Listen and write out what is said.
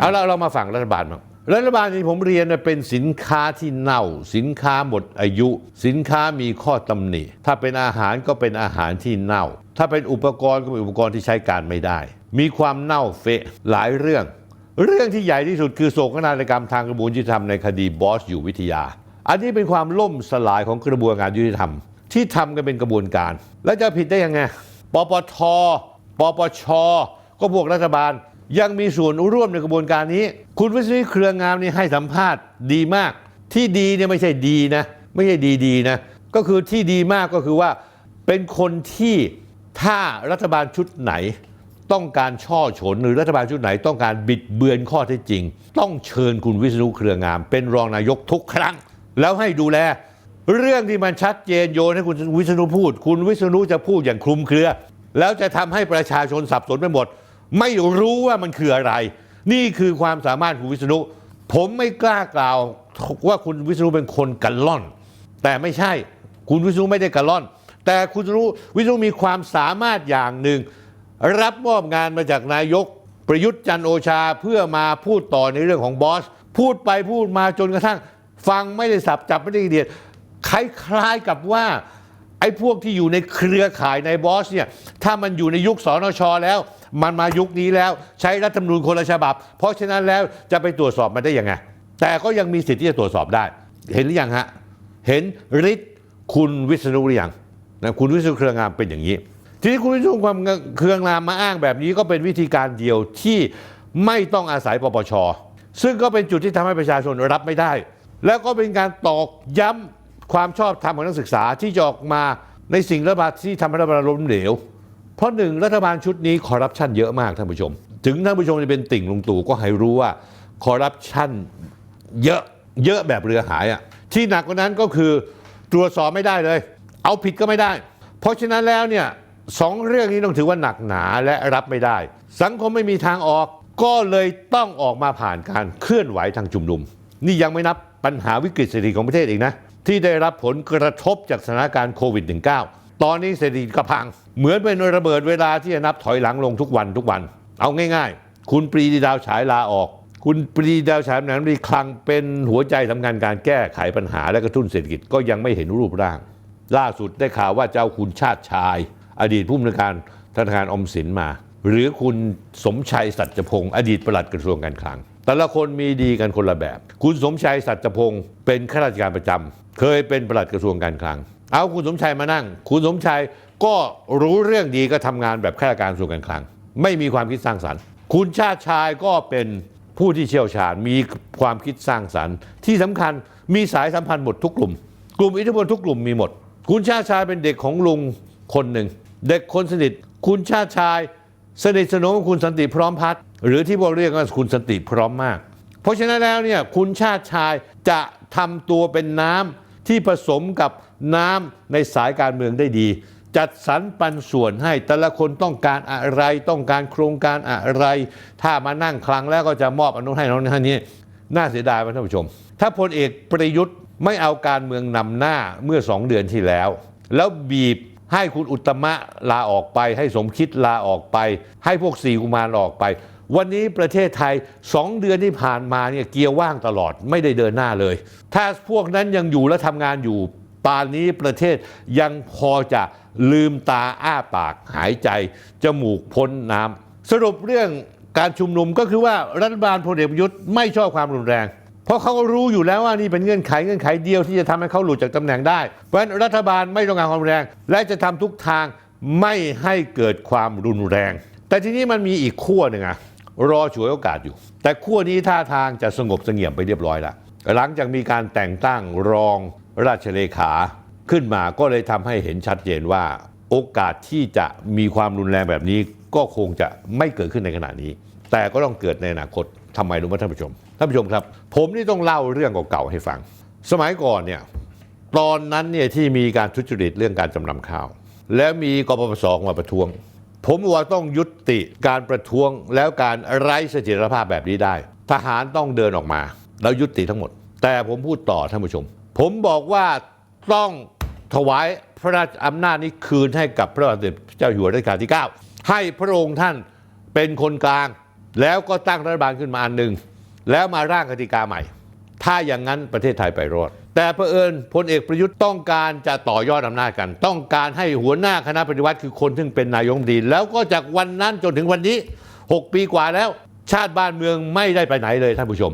เอาละเรามาฝั่งรัฐบาลบ้างรัฐบาลที่ผมเรียนเป็นสินค้าที่เน่า สินค้าหมดอายุ สินค้ามีข้อตำหนิ ถ้าเป็นอาหารก็เป็นอาหารที่เน่า ถ้าเป็นอุปกรณ์ก็เป็นอุปกรณ์ที่ใช้การไม่ได้ มีความเน่าเฟะหลายเรื่อง เรื่องที่ใหญ่ที่สุดคือโศกนาฏกรรมทางกระบวนยุติธรรมในคดีบอสอยู่วิทยา อันนี้เป็นความล่มสลายของกระบวนการยุติธรรม ที่ทำกันเป็นกระบวนการ แล้วจะผิดได้ยังไงปปทปปชก็พวกรัฐบาล ยังมีส่วนร่วมในกระบวนการนี้ คุณวิศนุเครืองามนี่ให้สัมภาษณ์ดีมาก ที่ดีเนี่ยไม่ใช่ดีนะ ไม่ใช่ดีดีนะ ก็คือที่ดีมากก็คือว่าเป็นคนที่ถ้ารัฐบาลชุดไหน ต้องการช่อฉนหรือรัฐบาลชุดไหน ต้องการบิดเบือนข้อเท็จจริง ต้องเชิญคุณวิษณุเครืองาม เป็นรองนายกทุกครั้ง แล้วให้ดูแล เรื่องที่มันชัดเจนโยนให้คุณวิษณุพูด คุณวิษณุจะพูดอย่างคลุมเครือ แล้วจะทำให้ประชาชนสับสนไปหมด ไม่รู้ว่ามันคืออะไร นี่คือความสามารถของวิษณุ ผมไม่กล้ากล่าวว่าคุณวิษณุเป็นคนกันล่อน แต่ไม่ใช่คุณวิษณุไม่ได้กันล่อน แต่คุณวิษณุวิษณุมีความสามารถอย่างหนึ่ง รับมอบงานมาจากนายกประยุทธ์จันโอชาเพื่อมาพูดต่อในเรื่องของบอส พูดไปพูดมาจนกระทั่ง ฟังไม่ได้สับจับไม่ได้เดียดคล้ายๆกับว่าไอ้พวกที่อยู่ในเครือข่ายในบอสเนี่ยถ้ามันอยู่ในยุคสนชแล้ว มันมายุคนี้แล้วใช้รัฐธรรมนูญคนละฉบับ เพราะฉะนั้นแล้วจะไปตรวจสอบมันได้ยังไง แต่ก็ยังมีสิทธิ์ที่จะตรวจสอบได้ เห็นหรือยังฮะเห็นฤทธิ์คุณวิษณุหรือยังนะคุณวิษณุเครืองามเป็นอย่างนี้ ทีนี้คุณวิษณุความเครืองามมาอ้างแบบนี้ก็เป็นวิธีการเดียวที่ไม่ต้องอาศัยปปชซึ่งก็เป็นจุดที่ทำให้ประชาชนรับไม่ได้ แล้วก็เป็นการตอกย้ำความชอบธรรมของนักศึกษาที่จะออกมาในสิ่งรัฐบาลที่ทำให้รัฐบาลล้มเหลว เพราะหนึ่งรัฐบาลชุดนี้คอร์รัปชันเยอะมากท่านผู้ชม ถึงท่านผู้ชมจะเป็นติ่งลุงตู่ก็ให้รู้ว่าคอร์รัปชันเยอะเยอะแบบเรือหายอะ่ะที่หนักกว่านั้นก็คือตรวจสอบไม่ได้เลย เอาผิดก็ไม่ได้ เพราะฉะนั้นแล้วเนี่ยสองเรื่องนี้ต้องถือว่าหนักหนาและรับไม่ได้ สังคมไม่มีทางออกก็เลยต้องออกมาผ่านการเคลื่อนไหวทางชุมนุม นี่ยังไม่นับปัญหาวิกฤตเศรษฐกิจของประเทศอีกนะ ที่ได้รับผลกระทบจากสถานการณ์โควิด -19 ตอนนี้เศรษฐกิจกระพัง เหมือนเป็นระเบิดเวลาที่จะนับถอยหลังลงทุกวันทุกวัน เอาง่ายๆ คุณปรีดีดาวฉายลาออก คุณปรีดีดาวฉายนั้นมีคลังเป็นหัวใจสำคัญการแก้ไขปัญหาและกระตุ้นเศรษฐกิจก็ยังไม่เห็นรูปร่าง ล่าสุดได้ข่าวว่าเจ้าคุณชาติชาย อดีตผู้อำนวยการธนาคารออมสินมา หรือคุณสมชัยสัจพงศ์อดีตปลัดกระทรวงการคลัง แต่ละคนมีดีกันคนละแบบ คุณสมชัยสัจพงศ์เป็นข้าราชการประจำเคยเป็นปลัดกระทรวงการคลัง เอาคุณสมชัยมานั่ง คุณสมชัยก็รู้เรื่องดีก็ทำงานแบบข้าราชการกระทรวงการคลัง ไม่มีความคิดสร้างสรรค์ คุณชาติชายก็เป็นผู้ที่เชี่ยวชาญมีความคิดสร้างสรรค์ ที่สำคัญมีสายสัมพันธ์หมดทุกกลุ่ม กลุ่มอิทธิพลทุกกลุ่มมีหมด คุณชาติชายเป็นเด็กของลุงคนหนึ่งเด็กคนสนิทคุณชาติชาย สนิทสนมกับคุณสันติพร้อมพัฒน์หรือที่พวกเรียกว่าคุณสันติพร้อมมาก เพราะฉะนั้นแล้วเนี่ยคุณชาติชายจะทำตัวเป็นน้ำที่ผสมกับน้ำในสายการเมืองได้ดี จัดสรรปันส่วนให้แต่ละคนต้องการอะไรต้องการโครงการอะไร ถ้ามานั่งคลังแล้วก็จะมอบอนุให้น้องท่านนี้น่าเสียดายไหมท่านผู้ชม ถ้าพลเอกประยุทธ์ไม่เอาการเมืองนำหน้าเมื่อสองเดือนที่แล้ว แล้วบีบ ให้คุณอุตมะลาออกไป ให้สมคิดลาออกไป ให้พวกสี่กุมารออกไป วันนี้ประเทศไทยสองเดือนที่ผ่านมาเนี่ยเกียร์ว่างตลอดไม่ได้เดินหน้าเลย ถ้าพวกนั้นยังอยู่และทำงานอยู่ป่านนี้ประเทศยังพอจะลืมตาอ้าปากหายใจ จมูกพ้นน้ำสรุปเรื่องการชุมนุมก็คือว่ารัฐบาลพลเอกประยุทธ์ไม่ชอบความรุนแรง เพราะเขารู้อยู่แล้วว่านี่เป็นเงื่อนไขเงื่อนไขเดียวที่จะทำให้เขาหลุดจากตำแหน่งได้ เพราะฉะนั้นรัฐบาลไม่ต้องการความรุนแรง และจะทำทุกทางไม่ให้เกิดความรุนแรง แต่ทีนี้มันมีอีกขั้วหนึ่งอะรอฉวยโอกาสอยู่ แต่ขั้วนี้ท่าทางจะสงบเสงี่ยมไปเรียบร้อยล้วหลังจากมีการแต่งตั้งรองราชเลขาขึ้นมาก็เลยทำให้เห็นชัดเจนว่า โอกาสที่จะมีความรุนแรงแบบนี้ ก็คงจะไม่เกิดขึ้นในขณะนี้ แต่ก็ต้องเกิดในอนาคตทำไมรู้ไหมท่านผู้ชมท่านผู้ชมครับ ผมนี่ต้องเล่าเรื่องเก่าๆให้ฟัง สมัยก่อนเนี่ยตอนนั้นเนี่ยที่มีการทุจริตเรื่องการจำนำข้าว แล้วมีกปปสมาประท้วง ผมว่าต้องยุติการประท้วงแล้วการไร้เสถียรภาพแบบนี้ได้ ทหารต้องเดินออกมา แล้วยุติทั้งหมด แต่ผมพูดต่อท่านผู้ชม ผมบอกว่าต้องถวายพระราชอำนาจนี้คืนให้กับพระบาทสมเด็จเจ้าอยู่หัวรัชกาลที่ 9 ให้พระองค์ท่านเป็นคนกลาง แล้วก็ตั้งรัฐบาลขึ้นมาอันหนึ่งแล้วมาร่างกติกาใหม่ ถ้าอย่างนั้นประเทศไทยไปรอด แต่เผอิญพลเอกประยุทธ์ต้องการจะต่อยอดอำนาจกัน ต้องการให้หัวหน้าคณะปฏิวัติคือคนซึ่งเป็นนายกรัฐมนตรีแล้วก็จากวันนั้นจนถึงวันนี้ 6 ปีกว่าแล้ว ชาติบ้านเมืองไม่ได้ไปไหนเลยท่านผู้ชม